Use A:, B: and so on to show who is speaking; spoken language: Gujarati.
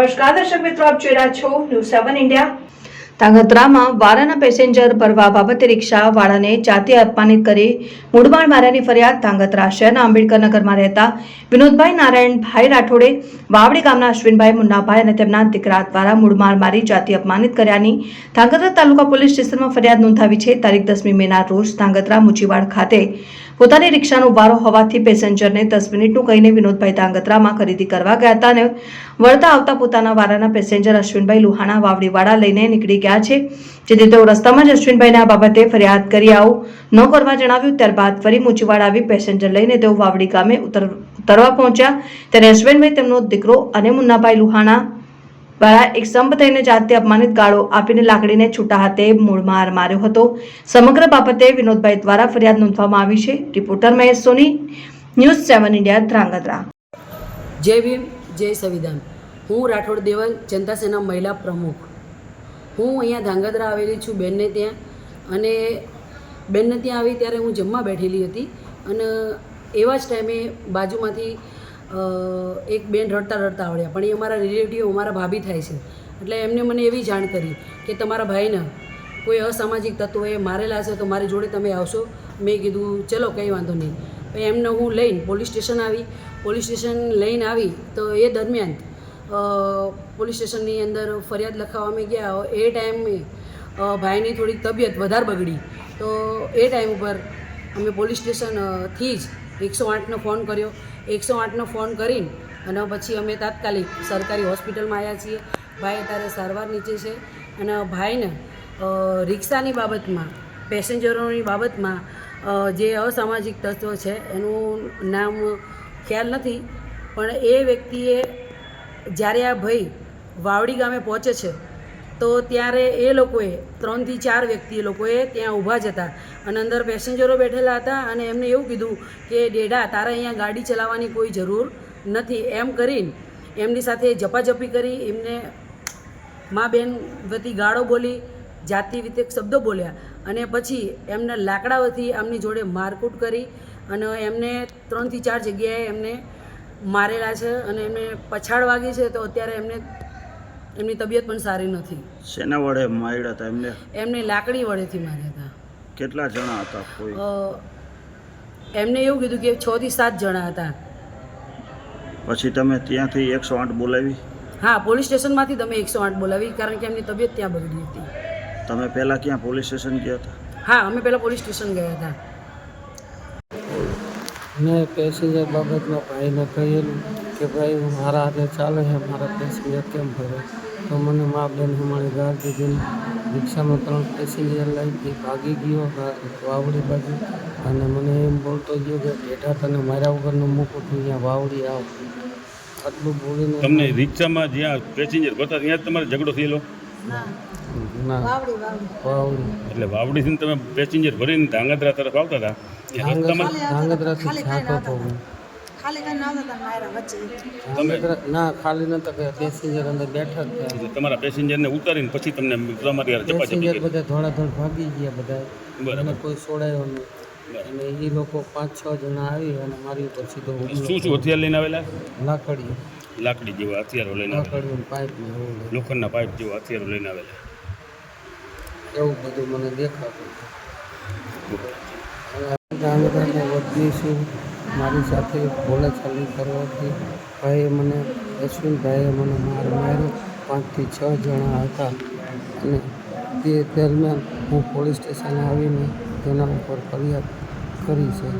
A: નમસ્કાર, દર્શક મિત્રો, આપ જોઈ રહ્યા છો ન્યૂઝ સેવન ઇન્ડિયા તાંગત્રામાં વારાના પેસેન્જર ભરવા બાબતે રિક્ષા વાળાને જાતે અપમાનિત કરી મૂળબાણ માર્યાની ફરિયાદ તાંગત્રા શહેરના આંબેડકર રહેતા વિનોદભાઈ નારાયણભાઈ રાઠોડે વાવડી ગામના અશ્વિનભાઈ મુન્નાભાઈ અને તેમના દીકરા દ્વારા મૂળમાળ મારી જાતિ અપમાનિત કર્યાની તાંગત્રા તાલુકા પોલીસ સ્ટેશનમાં ફરિયાદ નોંધાવી છે. તારીખ દસમી મેના રોજ તાંગત્રા મુચીવાડ ખાતે પોતાની રિક્ષાનો વારો હોવાથી પેસેન્જરને દસ મિનિટનું કહીને વિનોદભાઈ ધાંગધ્રામાં ખરીદી કરવા ગયા હતા અને વળતા આવતા પોતાના વારાના પેસેન્જર અશ્વિનભાઈ લુહાણા વાવડીવાડા લઈને નીકળી ગયા છે. જેથી તેઓ રસ્તામાં જ અશ્વિનભાઈને આ બાબતે ફરિયાદ કરી આવું ન કરવા જણાવ્યું. ત્યારબાદ ફરી મુચીવાડ આવી પેસેન્જર લઈને તેઓ વાવડી ગામે ઉતર, ઉતરવા પહોંચ્યા. ત્યારે અશ્વિનભાઈ તેમનો દીકરો અને મુન્નાભાઈ લુહાણા દ્વારા એક સંપ થઈને જાતે અપમાનિત ગાળો આપીને લાકડીને છૂટા હાથે મૂળમાં હાર માર્યો હતો. સમગ્ર બાબતે વિનોદભાઈ દ્વારા ફરિયાદ નોંધવામાં આવી છે. Reporter Mahesh Soni, news seven India, Dhrangadhra.
B: Jai Bhim, Jai સંવિધાન. હું રાઠોડ દેવલ, જનતા સેના મહિલા પ્રમુખ. હું અહીંયા ધ્રાંગધ્રા આવેલી છું બેનને ત્યાં અને બેનને ત્યાં આવી ત્યારે હું જમવા બેઠેલી હતી અને એવા જ ટાઈમે બાજુમાંથી એક બેન રડતા રડતા આવડ્યા. પણ એ અમારા રિલેટિવ, અમારા ભાભી થાય છે. એટલે એમને મને એવી જાણ કરી કે તમારા ભાઈને કોઈ અસામાજિક તત્વોએ મારેલા હશે તો મારી જોડે તમે આવશો. મેં કીધું, ચલો, કંઈ વાંધો નહીં. એમને હું લઈને પોલીસ સ્ટેશન આવી. પોલીસ સ્ટેશન લઈને આવી તો એ દરમિયાન પોલીસ સ્ટેશનની અંદર ફરિયાદ લખાવવા અમે ગયા. એ ટાઈમે ભાઈની થોડીક તબિયત વધારે બગડી. તો એ ટાઈમ ઉપર અમે પોલીસ સ્ટેશનથી જ એકસો આઠનો ફોન કર્યો. એકસો આઠનો ફોન કરીને અને પછી અમે તાત્કાલિક સરકારી હોસ્પિટલમાં આવ્યા છીએ. ભાઈ અત્યારે સારવાર નીચે છે અને ભાઈને રિક્ષાની બાબતમાં, પેસેન્જરોની બાબતમાં જે અસામાજિક તત્વો છે એનું નામ ખ્યાલ નથી. પણ એ વ્યક્તિએ જ્યારે આ ભાઈ વાવડી ગામે પહોંચે છે તો ત્યારે એ લોકોએ, ત્રણથી ચાર વ્યક્તિ એ લોકોએ ત્યાં ઊભા જ હતા. અને અંદર પેસેન્જરો બેઠેલા હતા અને એમને એવું કીધું કે, ડેડા, તારે અહીંયા ગાડી ચલાવવાની કોઈ જરૂર નથી. એમ કરીને એમની સાથે ઝપાઝપી કરી, એમને મા બેન વતી ગાળો બોલી, જાતિ રીતે શબ્દો બોલ્યા. અને પછી એમને લાકડાઓથી એમની જોડે મારકૂટ કરી અને એમને ત્રણથી ચાર જગ્યાએ એમને મારેલા છે અને એમને પછાડ વાગી છે. તો અત્યારે એમને એમની તબિયત પણ સારી નથી.
C: શેના વડે માર્યા હતા એમને?
B: એમને લાકડી વડેથી માર્યા હતા
C: કેટલા જણા હતા કોઈ?
B: એમને એવું કીધું કે છ થી સાત જણા હતા.
C: પછી તમે ત્યાંથી એકસો આઠ બોલાવી?
B: હા પોલીસ સ્ટેશનમાંથી તમે એકસો આઠ બોલાવી કારણ કે એમની તબિયત ત્યાં બગડી હતી.
C: તમે પહેલાં ક્યાં પોલીસ સ્ટેશન ગયા હતા?
B: હા અમે પહેલાં પોલીસ સ્ટેશન ગયા હતા.
D: મેં પેસેન્જર બાબતમાં ભાઈને કહેલું. કે ભાઈ હું મારા હાથે ચાલે છે મારા પેસેન્જર કેમ ભરે. તો મને મા બેન મારી ગાર દીધી રિક્ષામાં ત્રણ પેસેન્જર લઈ ભાગી ગયો વાવડી બાજુ. અને મને એમ બોલતો ગયો કે બેટા તને મારા વગરનો મૂકું છું અહીંયા વાવડી આવ. આટલું બોલીને
E: તમને રિક્ષામાં જ્યાં પેસેન્જર ભરતા ત્યાં જ તમારે ઝઘડો થયેલો?
D: ના. વાવડી
E: એટલે વાવડીથી તમે પેસેન્જર ભરીને ધાંગધ્રા તરફ આવતા હતા? ત્યાં રસ્તામાં
D: ધાંગધ્રાથી હતો હું ધાંગધ્રા ના ખાલી નતા કે પેસેન્જર અંદર બેઠા જ હતા
E: તમારા પેસેન્જરને ઉતારીને પછી તમને તમારી યાર
D: પેસેન્જર. બધા ધોળાધોળ ભાગી ગયા બધા
E: બરાબર.
D: અને કોઈ છોડાયો નહીં. અને એ લોકો પાંચ છ જણા આવી અને મારી ઉપર સીધો
E: શું શું હથિયાર લઈને આવેલા?
D: લાકડીઓ.
E: લાકડી જેવા હથિયારો લઈને આવેલા.
D: લાકડીઓ પાઇપ.
E: લોખંડના પાઇપ જેવા હથિયારો લઈને આવેલા.
D: એવું બધું મને દેખાતું વધતી છું મારી સાથે બોલાચાલી કરવાથી ભાઈએ મને અશ્વિનભાઈએ મને માર માર્યો. પાંચથી છ જણા હતા અને તે દરમિયાન હું પોલીસ સ્ટેશન આવીને તેના ઉપર ફરિયાદ કરી છે.